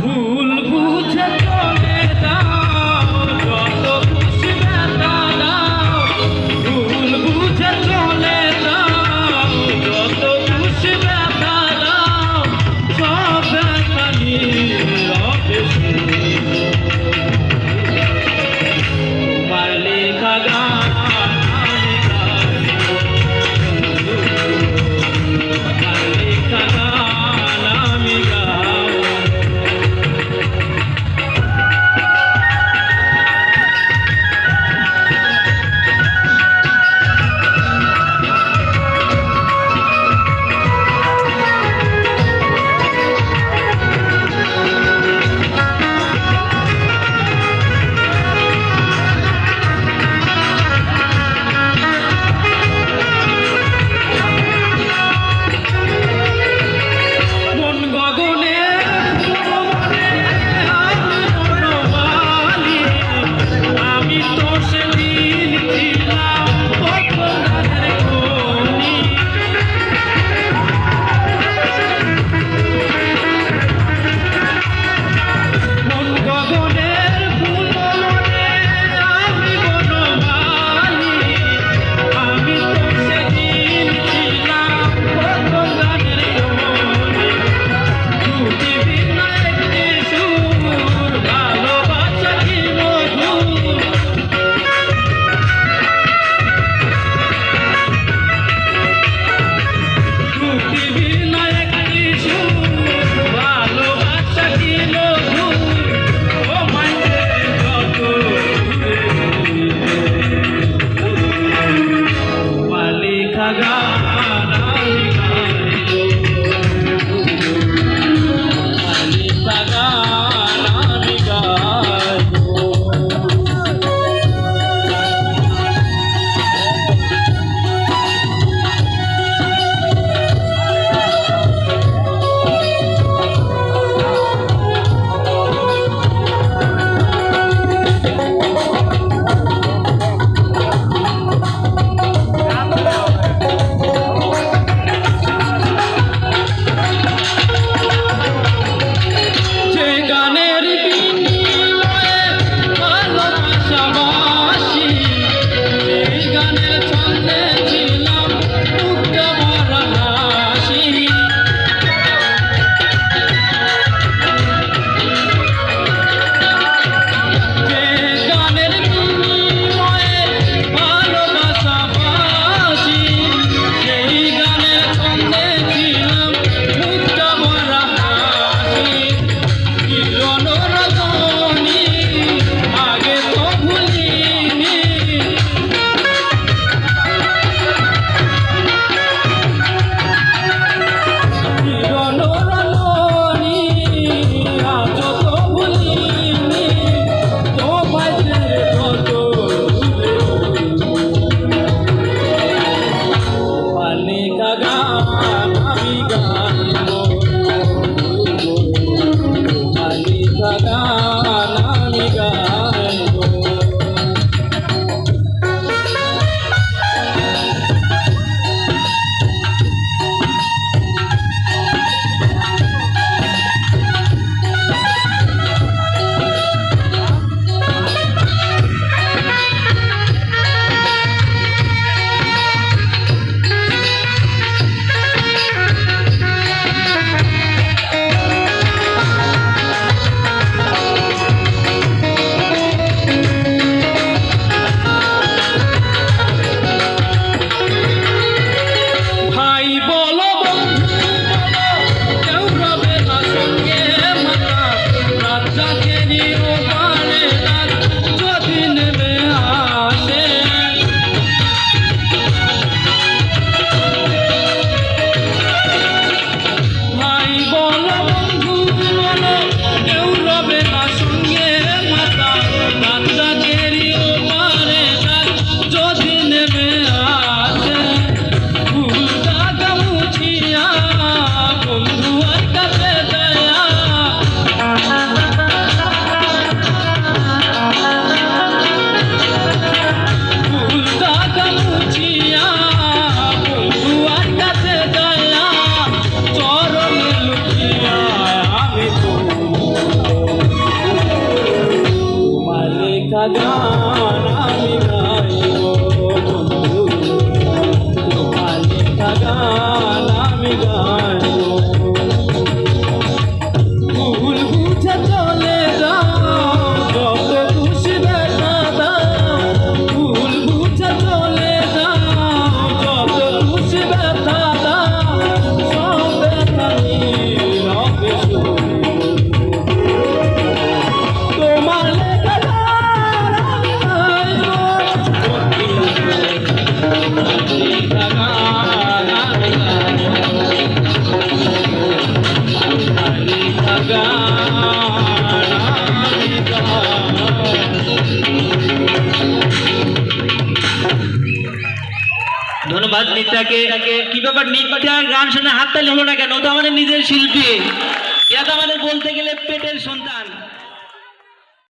ভুল বুঝে চলে দাও যত খুশি ব্যথা দাও। ভুল বুঝে চলে দাও যত খুশি ব্যথা দাও। সব ব্যথা gone in a time. ধন্যবাদ নিত্যাকে কি ব্যাপার নিত্যার গান শুনে হাততালি হলো না কেন? ও তো আমাদের নিজের শিল্পী। এটা তো আমাদের বলতে গেলে পেটের সন্তান।